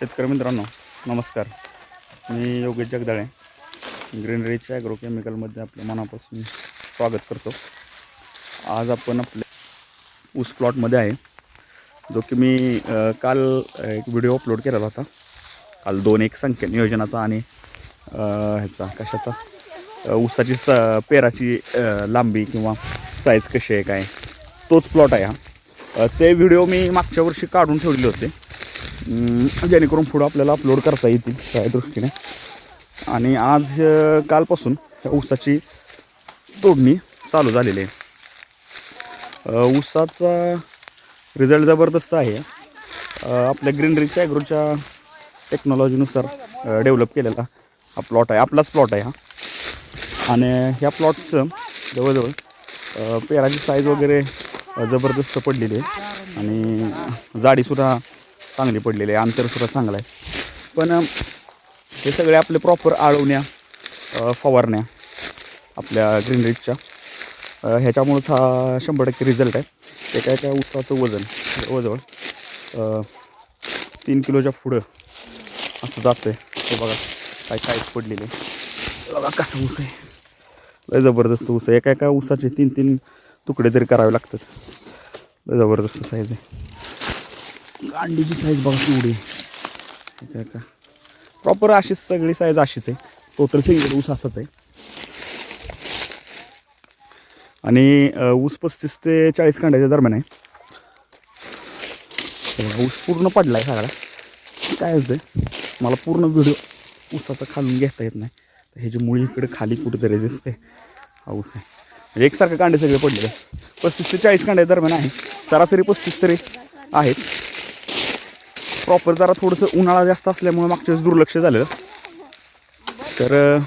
शेतकरी मित्रांनो नमस्कार. मी योगेश जगदाळे ग्रीनरीच्या ॲग्रोकेमिकलमध्ये आपल्या मनापासून स्वागत करतो. आज आपण आपल्या ऊस प्लॉटमध्ये आहे जो की मी काल एक व्हिडिओ अपलोड केलेला होता. काल दोन एक संख्या नियोजनाचा आणि ह्याचा कशाचा? ऊसाची स पेराची लांबी किंवा साईज कशी आहे काय? तोच प्लॉट आहे हा. ते व्हिडिओ मी मागच्या वर्षी काढून ठेवलेले होते. जेणेकरून पुढं आपल्याला अपलोड करता येतील त्या दृष्टीने. आणि आज कालपासून ऊसाची तोडणी चालू झालेली आहे. ऊसाचा रिझल्ट जबरदस्त आहे. आपल्या ग्रीनरीच्या ॲग्रोच्या टेक्नॉलॉजीनुसार डेव्हलप केलेला हा प्लॉट आहे. आपलाच प्लॉट आहे हा. आणि ह्या प्लॉटचं जवळजवळ पेराची साईज वगैरे जबरदस्त पडलेली आहे. आणि जाडीसुद्धा चांगली पडलेली आहे. अंतरसुद्धा चांगलं आहे. पण हे सगळे आपले प्रॉपर आळवण्या फवारण्या आपल्या ग्रीनरीजच्या ह्याच्यामुळंच हा शंभर टक्के रिझल्ट आहे. एका एका ऊसाचं वजन जवळजवळ तीन किलोच्या पुढं असं जातं आहे ते बघा काय साईज पडलेलं आहे. बघा कसं ऊस आहे. लय जबरदस्त ऊस आहे. एका एका ऊसाचे तीन तीन तुकडे तरी करावे लागतात. लय जबरदस्त साईज आहे. अंडीची साईज बघा केवढी आहे का? प्रॉपर अशीच सगळी साईज अशीच आहे. टोटल सिंगल ऊस असाच आहे. आणि ऊस पस्तीस ते चाळीस कांड्याच्या दरम्यान आहे. ऊस पूर्ण पडला आहे सगळा. काय असतं मला पूर्ण व्हिडिओ ऊसाचा खालून घेता येत नाही. तर ह्याची मुळी इकडे खाली कुठेतरी दिसते. हा ऊस आहे. म्हणजे एकसारखे कांडे सगळे पडलेले आहे. पस्तीस ते चाळीस कांड्या दरम्यान आहे. सरासरी पस्तीस तरी आहेत. प्रॉपर जरा थोडंसं उन्हाळा जास्त असल्यामुळे मागच्या वेळेस दुर्लक्ष झालं तर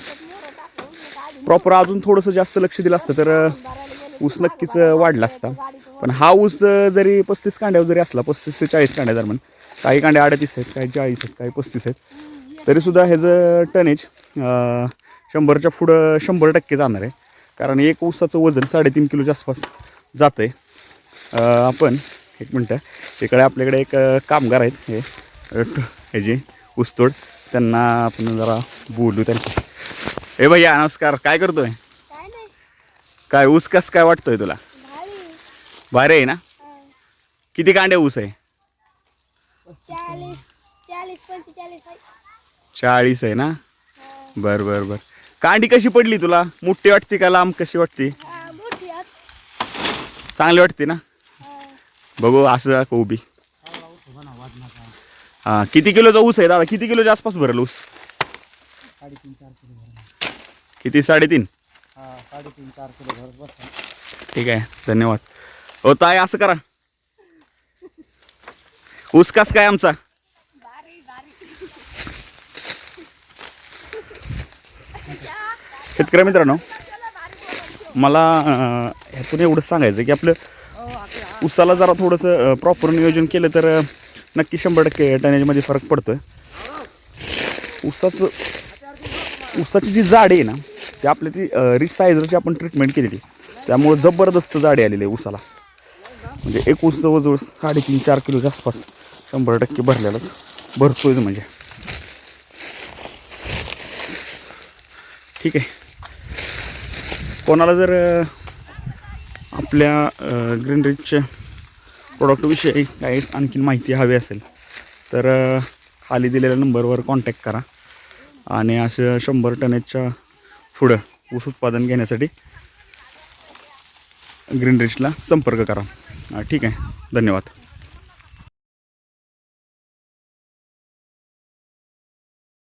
प्रॉपर अजून थोडंसं जास्त लक्ष दिलं असतं तर ऊस नक्कीच वाढला असता. पण हा ऊस जरी पस्तीस कांड्यावर जरी असला पस्तीस ते चाळीस कांड्या दरम्यान काही कांड्या अडतीस आहेत काही चाळीस आहेत काही पस्तीस आहेत तरीसुद्धा ह्याचं टनेज शंभरच्या पुढं शंभर टक्के जाणार आहे. कारण एक ऊसाचं वजन साडेतीन किलोच्या आसपास जातं आहे आपण एक मिनटं. इकडे आपल्याकडे एक कामगार आहेत. हे ह्याचे ऊसतोड त्यांना आपण जरा बोलू त्यांच्या ए भैया नमस्कार. काय करतोय? काय ऊस कस काय वाटतोय तुला? भारी. आहे ना? किती कांडे ऊस आहे? चाळीस आहे. ना. बर बर बर. कांडी कशी पडली तुला? मोठी वाटते का लांब कशी वाटते. चांगली वाटते ना. बघू असं उभी हा किती किलोचा ऊस आहे दादा? किती किलोच्या आसपास भरल ऊस? किती? साडेतीन? साडेतीन चार किलो भर ठीक आहे धन्यवाद. हो ताय असं करा. ऊस कस काय आमचा? शेतकरी मित्रांनो मला ह्यातून एवढंच सांगायचं की आपलं उसाला जरा थोडंसं प्रॉपर नियोजन केलं तर नक्की शंभर टक्के टनेजमध्ये फरक पडतो आहे उसाचं उसाची जी जाडी आहे ना ती आपल्या ती रिसायझरची आपण ट्रीटमेंट केलेली. त्यामुळं जबरदस्त जाडी आलेली आहे उसाला. म्हणजे एक ऊस जवळजवळ साडेतीन चार किलोच्या आसपास शंभर टक्के भरलेलाच भरतोयच म्हणजे. ठीक आहे. कोणाला जर आपल्या आपल्या ग्रीनरीजच्या प्रोडक्टविषयी काही आणखीन माहिती हवी असेल तर खाली दिलेल्या नंबरवर कॉन्टॅक्ट करा. आणि असं शंभर टनेजच्या पुढं ऊस उत्पादन घेण्यासाठी ग्रीनरीजला संपर्क करा. ठीक आहे. धन्यवाद.